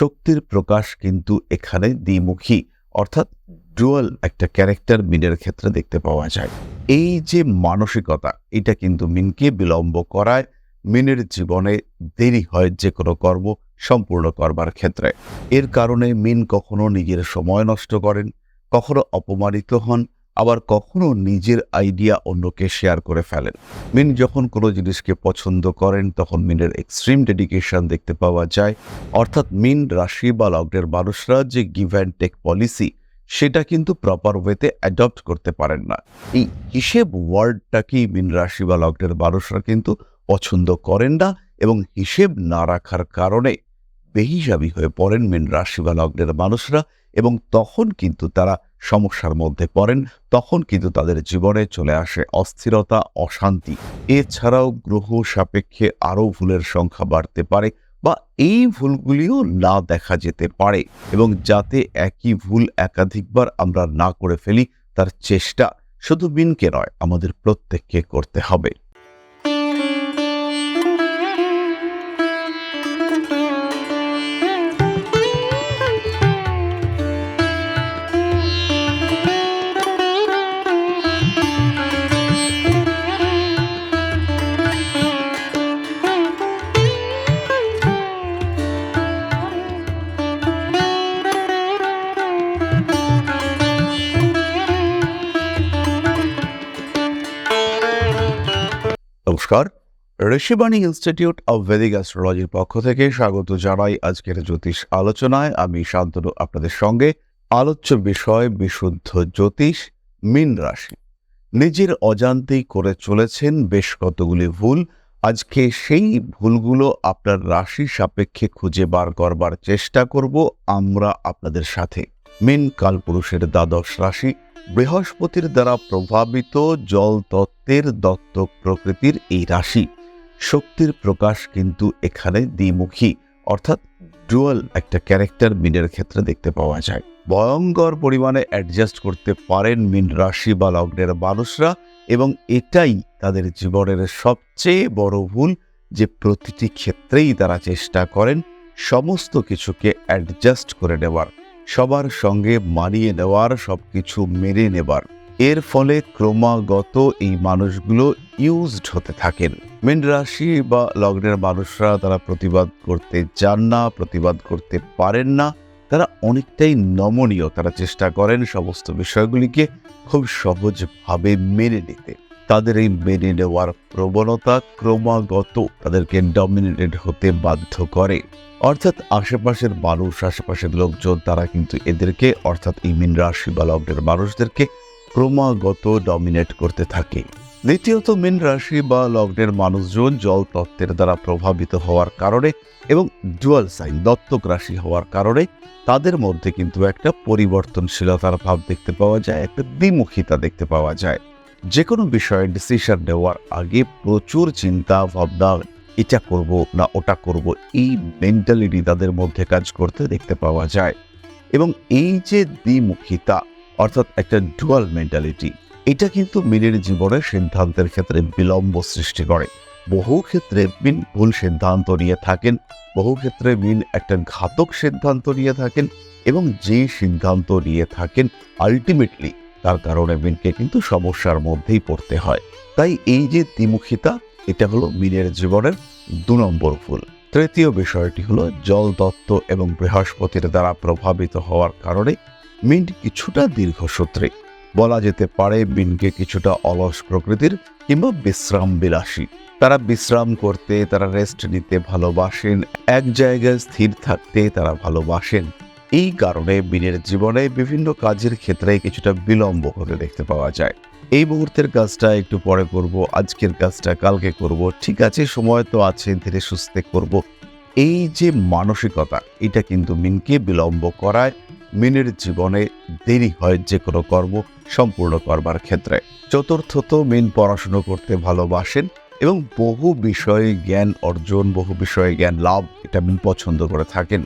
শক্তির প্রকাশ কিন্তু এখানে দ্বিমুখী, অর্থাৎ ডুয়াল একটা ক্যারেক্টার মিনের ক্ষেত্রে দেখতে পাওয়া যায়। এই যে মানসিকতা, এটা কিন্তু মিনকে বিলম্ব করায়। মিনের জীবনে দেরি হয় যে কোনো কর্ম সম্পূর্ণ করবার ক্ষেত্রে। এর কারণে মিন কখনো নিজের সময় নষ্ট করেন, কখনো অপমানিত হন আবার কখনো নিজের আইডিয়া অন্যকে শেয়ার করে ফেলেন। মিন যখন কোনো জিনিসকে পছন্দ করেন, তখন মিনের এক্সট্রিম ডেডিকেশন দেখতে পাওয়া যায়। অর্থাৎ মিন রাশি বা লগ্নের মানুষরা যে গিভ অ্যান্ড টেক পলিসি সেটা কিন্তু প্রপার ওয়েতে অ্যাডপ্ট করতে পারেন না। এই হিসেব ওয়ার্ডটাকেই মিন রাশি বা লগ্নের মানুষরা কিন্তু পছন্দ করেন না এবং হিসেব না রাখার কারণে বেহিসাবি হয়ে পড়েন মিন রাশি বা লগ্নের মানুষরা। এবং তখন কিন্তু তারা সমস্যার মধ্যে পড়েন, তখন কিন্তু তাদের জীবনে চলে আসে অস্থিরতা, অশান্তি। এছাড়াও গ্রহ সাপেক্ষে আরও ভুলের সংখ্যা বাড়তে পারে বা এই ভুলগুলিও না দেখা যেতে পারে এবং যাতে একই ভুল একাধিকবার আমরা না করে ফেলি, তার চেষ্টা শুধু মিনকে নয়, আমাদের প্রত্যেককে করতে হবে। নমস্কার। ঋষিবাণী ইনস্টিটিউট অব ভেদিক অ্যাস্ট্রোলজির পক্ষ থেকে স্বাগত জানাই আজকের জ্যোতিষ আলোচনায়। আমি শান্তনু, আপনাদের সঙ্গে আলোচ্য বিষয় বিশুদ্ধ জ্যোতিষ, মীন রাশি। নিজের অজান্তেই করে চলেছেন বেশ কতগুলি ভুল। আজকে সেই ভুলগুলো আপনার রাশি সাপেক্ষে খুঁজে বার করবার চেষ্টা করব আমরা আপনাদের সাথে। মীন কালপুরুষের দ্বাদশ রাশি বৃহস্পতির দ্বারা প্রভাবিত জল তত্ত্বের দত্তক প্রকৃতির এই রাশি। শক্তির প্রকাশ কিন্তু এখানে দ্বিমুখী, অর্থাৎ ডুয়াল একটা ক্যারেক্টার মিনের ক্ষেত্রে দেখতে পাওয়া যায়। ভয়ঙ্কর পরিমাণে অ্যাডজাস্ট করতে পারেন মিন রাশি বা লগ্নের মানুষরা এবং এটাই তাদের জীবনের সবচেয়ে বড় ভুল যে প্রতিটি ক্ষেত্রেই তারা চেষ্টা করেন সমস্ত কিছুকে অ্যাডজাস্ট করে নেওয়ার। সবার সঙ্গে মানিয়ে নেওয়ার সবকিছু মেনে নেবার। এর ফলে ক্রমাগত এই মানুষগুলো ইউজড হতে থাকেন। মীন রাশি বা লগ্নের মানুষরা তারা প্রতিবাদ করতে চান না, প্রতিবাদ করতে পারেন না। তারা অনেকটাই নমনীয়। তারা চেষ্টা করেন সমস্ত বিষয়গুলিকে খুব সহজভাবে মেনে নিতে। তাদের এই মেনে নেওয়ার প্রবণতা ক্রমাগত তাদেরকে ডমিনেটেড হতে বাধ্য করে। অর্থাৎ আশেপাশের মানুষ, আশেপাশের লোকজন, তারা কিন্তু এদেরকে, অর্থাৎ এই মিন রাশি বা লগ্নের মানুষদেরকে ক্রমাগত ডমিনেট করতে থাকে। দ্বিতীয়ত, মিন রাশি বা লগ্নের মানুষজন জল তত্ত্বের দ্বারা প্রভাবিত হওয়ার কারণে এবং ডুয়াল সাইন দত্তক রাশি হওয়ার কারণে তাদের মধ্যে কিন্তু একটা পরিবর্তনশীলতার ভাব দেখতে পাওয়া যায়, একটা দ্বিমুখিতা দেখতে পাওয়া যায়। যে কোনো বিষয়ে ডিসিশন নেওয়ার আগে প্রচুর চিন্তা, ভাবনা, এটা করব না ওটা করব, এই মেন্টালিটি তাদের মধ্যে কাজ করতে দেখতে পাওয়া যায়। এবং এই যে দ্বিমুখিতা, অর্থাৎ একটা ডুয়াল মেন্টালিটি এটা কিন্তু মিনের জীবনে সিদ্ধান্তের ক্ষেত্রে বিলম্ব সৃষ্টি করে। বহু ক্ষেত্রে মিন ভুল সিদ্ধান্ত নিয়ে থাকেন, বহু ক্ষেত্রে মিন একটা ঘাতক সিদ্ধান্ত নিয়ে থাকেন এবং যে সিদ্ধান্ত নিয়ে থাকেন আলটিমেটলি তার কারণে মিনকে কিন্তু সমস্যার মধ্যেই পড়তে হয়। তাই এই যে দ্বিমুখিতা এটা হলো মিনের জীবনের দু নম্বর ভুল তৃতীয় বিষয়টি হলো জল দত্ত এবং বৃহস্পতির দ্বারা প্রভাবিত হওয়ার কারণে মিন কিছুটা দীর্ঘসূত্রে। বলা যেতে পারে মিনকে কিছুটা অলস প্রকৃতির কিংবা বিশ্রাম বিলাসী। তারা বিশ্রাম করতে, তারা রেস্ট নিতে ভালোবাসেন, এক জায়গায় স্থির থাকতে তারা ভালোবাসেন। এই কারণে মিনের জীবনে বিভিন্ন কাজের ক্ষেত্রে কিছুটা বিলম্ব হতে দেখতে পাওয়া যায়। এই মুহূর্তের কাজটা একটু পরে করব, আজকের কাজটা কালকে করব। ঠিক আছে, সময় তো আছে, ধীরে সুস্থে করব। এই যে মানসিকতা, এটা কিন্তু মিনকে বিলম্ব করায়। মিনের জীবনে দেরি হয় যে কোনো কর্ম সম্পূর্ণ করবার ক্ষেত্রে। চতুর্থত মিন পড়াশুনো করতে ভালোবাসেন এবং বহু বিষয়ে জ্ঞান অর্জন, বহু বিষয়ে জ্ঞান লাভ, এটা মিন পছন্দ করে থাকেন।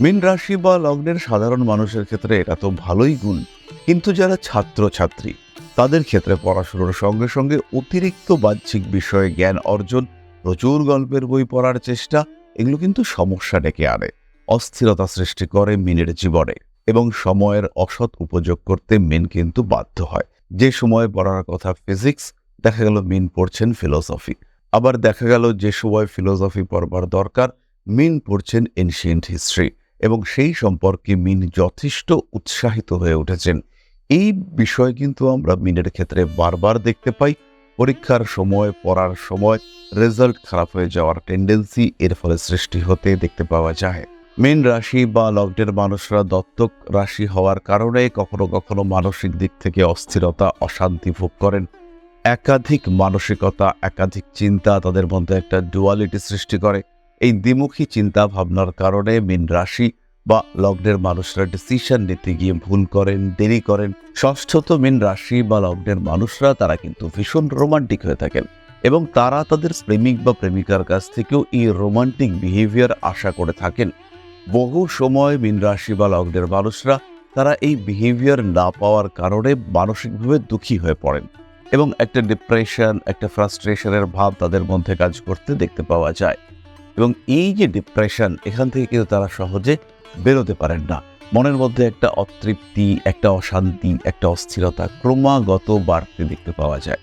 মিন রাশি বা লগ্নের সাধারণ মানুষের ক্ষেত্রে এটা তো ভালোই গুণ। কিন্তু যারা ছাত্র ছাত্রী তাদের ক্ষেত্রে পড়াশুনোর সঙ্গে সঙ্গে অতিরিক্ত বাহ্যিক বিষয়ে জ্ঞান অর্জন, প্রচুর গল্পের বই পড়ার চেষ্টা, এগুলো কিন্তু সমস্যা ডেকে আনে। অস্থিরতা সৃষ্টি করে মিনের জীবনে এবং সময়ের অসৎ উপযোগ করতে মিন কিন্তু বাধ্য হয়। যে সময়ে পড়ার কথা ফিজিক্স, দেখা গেল মিন পড়ছেন ফিলোসফি। আবার দেখা গেল যে সময় ফিলোসফি পড়বার দরকার, মিন পড়ছেন এনশিয়েন্ট হিস্ট্রি। এবং সেই সম্পর্কে মিন যথেষ্ট উৎসাহিত হয়ে উঠেছেন। এই বিষয় কিন্তু আমরা মিনের ক্ষেত্রে বারবার দেখতে পাই। পরীক্ষার সময়, পড়ার সময় রেজাল্ট খারাপ হয়ে যাওয়ার টেন্ডেন্সি এর ফলে সৃষ্টি হতে দেখতে পাওয়া যায়। মেন রাশি বা লগ্নের মানুষরা দত্তক রাশি হওয়ার কারণে কখনো কখনো মানসিক দিক থেকে অস্থিরতা, অশান্তি ভোগ করেন। একাধিক মানসিকতা, একাধিক চিন্তা তাদের মধ্যে একটা ডুয়ালিটি সৃষ্টি করে। এই দ্বিমুখী চিন্তা ভাবনার কারণে মিন রাশি বা লগ্নের মানুষরা ডিসিশন নিতে গিয়ে ভুল করেন, দেরি করেন। ষষ্ঠত মিন রাশি বা লগ্নের মানুষরা তারা কিন্তু ভীষণ রোমান্টিক হয়ে থাকেন এবং তারা তাদের প্রেমিক বা প্রেমিকার কাছ থেকেও এই রোমান্টিক বিহেভিয়ার আশা করে থাকেন। বহু সময় মিন রাশি বা লগ্নের মানুষরা তারা এই বিহেভিয়ার না পাওয়ার কারণে মানসিকভাবে দুঃখী হয়ে পড়েন এবং একটা ডিপ্রেশন একটা ফ্রাস্ট্রেশনের ভাব তাদের মধ্যে কাজ করতে দেখতে পাওয়া যায়। এবং এই যে ডিপ্রেশন এখান থেকে কিন্তু তারা সহজে বেরোতে পারেন না। মনের মধ্যে একটা অতৃপ্তি, একটা অশান্তি, একটা অস্থিরতা ক্রমাগত বাড়তে দেখতে পাওয়া যায়।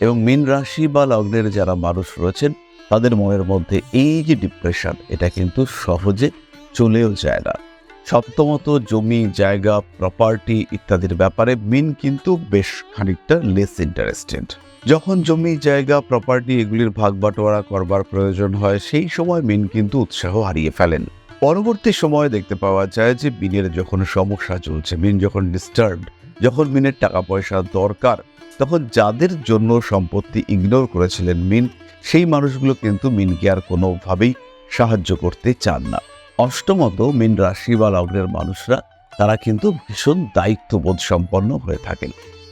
এবং মীন রাশি বা লগ্নের যারা মানুষ রয়েছেন, তাদের মনের মধ্যে এই যে ডিপ্রেশন এটা কিন্তু সহজে চলেও যায় না। সপ্তমত জমি, জায়গা প্রপার্টি ইত্যাদির ব্যাপারে মিন কিন্তু বেশ খানিকটা লেস ইন্টারেস্টেড যখন জমি, জায়গা প্রপার্টি এগুলির ভাগ বাটোয়ারা করবার প্রয়োজন হয়, সেই সময় মিন কিন্তু উৎসাহ হারিয়ে ফেলেন। পরবর্তী সময়ে দেখতে পাওয়া যায় যে, মিনের যখন সমস্যা চলছে, মিন যখন ডিস্টার্বড যখন মিনের টাকা পয়সা দরকার, তখন যাদের জন্য সম্পত্তি ইগনোর করেছিলেন মিন, সেই মানুষগুলো কিন্তু মিনকে আর কোনোভাবেই সাহায্য করতে চান না। অষ্টমত, মিন রাশি বা লগ্নের মানুষরা, তারা কিন্তু ভীষণ দায়িত্ববোধ সম্পন্ন হয়ে থাকেন।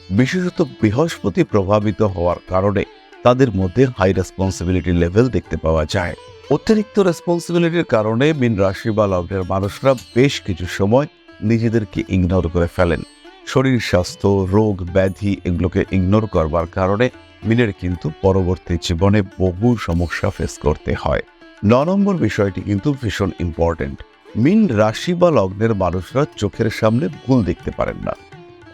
বিশেষত বৃহস্পতি প্রভাবিত হওয়ার কারণে তাদের মধ্যে হাই রেসপন্সিবিলিটি লেভেল দেখতে পাওয়া যায়। অতিরিক্ত রেসপন্সিবিলিটির কারণে মিন রাশি বা লগ্নের মানুষরা বেশ কিছু সময় নিজেদেরকে ইগনোর করে ফেলেন। শরীর স্বাস্থ্য, রোগ, ব্যাধি এগুলোকে ইগনোর করবার কারণে মিনের কিন্তু পরবর্তী জীবনে বহু সমস্যা ফেস করতে হয়। ন নম্বর বিষয়টি কিন্তু ভীষণ ইম্পর্টেন্ট মিন রাশি বা লগ্নের মানুষরা চোখের সামনে ভুল দেখতে পারেন না।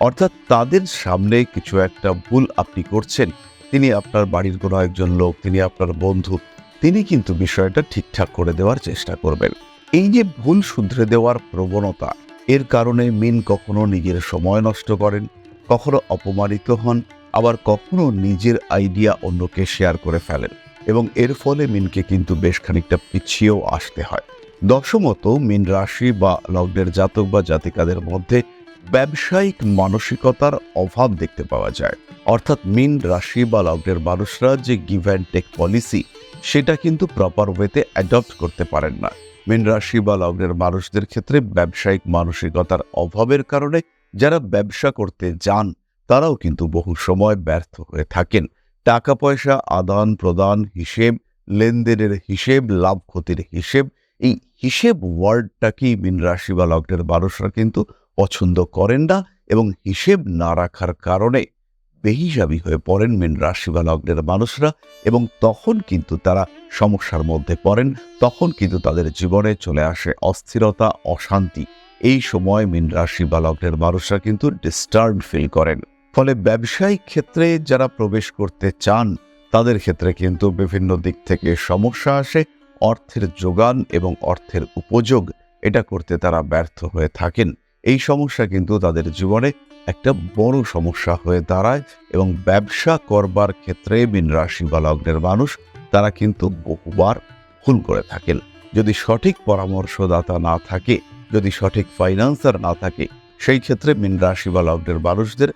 অর্থাৎ তাদের সামনে কিছু একটা ভুল আপনি করছেন। তিনি আপনার বাড়ির কোনো একজন লোক, তিনি আপনার বন্ধু, তিনি কিন্তু বিষয়টা ঠিকঠাক করে দেওয়ার চেষ্টা করবেন। এই যে ভুল শুধরে দেওয়ার প্রবণতা, এর কারণে মিন কখনো নিজের সময় নষ্ট করেন, কখনো অপমানিত হন, আবার কখনো নিজের আইডিয়া অন্যকে শেয়ার করে ফেলেন। এবং এর ফলে মিনকে কিন্তু বেশ খানিকটা পিছিয়েও আসতে হয়। দশমত মিন রাশি বা লগ্নের জাতক বা জাতিকাদের মধ্যে ব্যবসায়িক মানসিকতার অভাব দেখতে পাওয়া যায়। অর্থাৎ মিন রাশি বা লগ্নের মানুষরা যে গিভ অ্যান্ড টেক পলিসি সেটা কিন্তু প্রপার ওয়েতে অ্যাডপ্ট করতে পারেন না। মিন রাশি বা লগ্নের মানুষদের ক্ষেত্রে ব্যবসায়িক মানসিকতার অভাবের কারণে যারা ব্যবসা করতে যান, তারাও কিন্তু বহু সময় ব্যর্থ হয়ে থাকেন। টাকা পয়সা, আদান প্রদান, হিসেব, লেনদেনের হিসেব, লাভ ক্ষতির হিসেব, এই হিসেব ওয়ার্ডটাকেই মিন রাশি বা লগ্নের মানুষরা কিন্তু পছন্দ করেন না এবং হিসেব না রাখার কারণে বেহিসাবি হয়ে পড়েন মিন রাশি বা লগ্নের মানুষরা এবং তখন কিন্তু তারা সমস্যার মধ্যে পড়েন, তখন কিন্তু তাদের জীবনে চলে আসে অস্থিরতা, অশান্তি। এই সময় মিন রাশি বা লগ্নের মানুষরা কিন্তু ডিস্টার্ব ফিল করেন। ফলে ব্যবসায়িক ক্ষেত্রে যারা প্রবেশ করতে চান, তাদের ক্ষেত্রে কিন্তু বিভিন্ন দিক থেকে সমস্যা আসে, অর্থের যোগান এবং অর্থের উপযোগ, এটা করতে তারা ব্যর্থ হয়ে থাকেন। এই সমস্যা কিন্তু তাদের জীবনে একটা বড় সমস্যা হয়ে দাঁড়ায় এবং ব্যবসা করবার ক্ষেত্রে মিন রাশি বা লগ্নের মানুষ তারা কিন্তু বহুবার ভুল করে থাকেন। যদি সঠিক পরামর্শদাতা না থাকে, যদি সঠিক ফাইন্যান্সার না থাকে, সেই ক্ষেত্রে মিন রাশি বা লগ্নের মানুষদের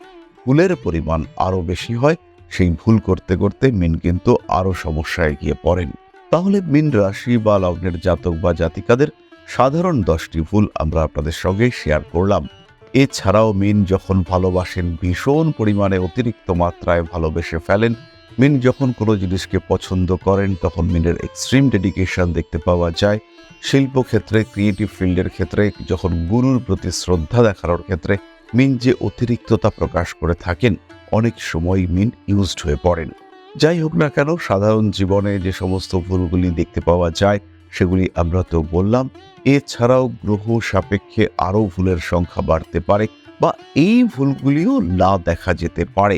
ভুলের পরিমাণ আরও বেশি হয়। সেই ভুল করতে করতে মিন কিন্তু আরও সমস্যায় গিয়ে পড়েন। তাহলে মিন রাশি বা লগ্নের জাতক বা জাতিকাদের সাধারণ দশটি ভুল আমরা আপনাদের সঙ্গে শেয়ার করলাম। এছাড়াও মিন যখন ভালোবাসেন, ভীষণ পরিমাণে অতিরিক্ত মাত্রায় ভালোবেসে ফেলেন। মিন যখন কোনো জিনিসকে পছন্দ করেন, তখন মিনের এক্সট্রিম ডেডিকেশন দেখতে পাওয়া যায়। শিল্পক্ষেত্রে ক্রিয়েটিভ ফিল্ডের ক্ষেত্রে, যখন গুরুর প্রতি শ্রদ্ধা দেখানোর ক্ষেত্রে মিন যে অতিরিক্ততা প্রকাশ করে থাকেন, অনেক সময় মিন ইউজড হয়ে পড়েন। যাই হোক না কেন, সাধারণ জীবনে যে সমস্ত ভুলগুলি দেখতে পাওয়া যায় সেগুলি আমরা তো বললাম। এছাড়াও গ্রহ সাপেক্ষে আরও ভুলের সংখ্যা বাড়তে পারে বা এই ভুলগুলিও না দেখা যেতে পারে।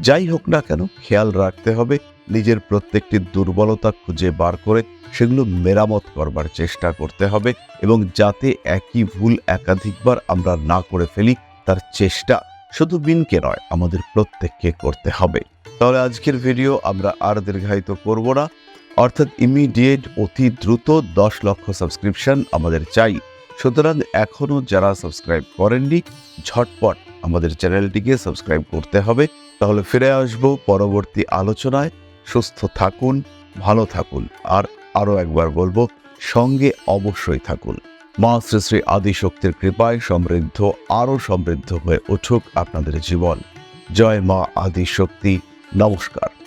যাই হোক না কেন, খেয়াল রাখতে হবে, নিজের প্রত্যেকটি দুর্বলতা খুঁজে বার করে সেগুলো মেরামত করবার চেষ্টা করতে হবে এবং যাতে একই ভুল একাধিকবার আমরা না করে ফেলি, তার চেষ্টা শুধু বিনকে নয়, আমাদের প্রত্যেককে করতে হবে। তাহলে আজকের ভিডিও আমরা আর দীর্ঘায়িত করব না। অর্থাৎ ইমিডিয়েট অতি দ্রুত দশ লক্ষ সাবস্ক্রিপশন আমাদের চাই। সুতরাং এখনও যারা সাবস্ক্রাইব করেননি, ঝটপট আমাদের চ্যানেলটিকে সাবস্ক্রাইব করতে হবে। তাহলে ফিরে আসব পরবর্তী আলোচনায়। সুস্থ থাকুন, ভালো থাকুন। আর আরও একবার বলব, সঙ্গে অবশ্যই থাকুন। মা শ্রী শ্রী আদিশক্তির কৃপায় সমৃদ্ধ, আরও সমৃদ্ধ হয়ে উঠুক আপনাদের জীবন। জয় মা আদিশক্তি। নমস্কার।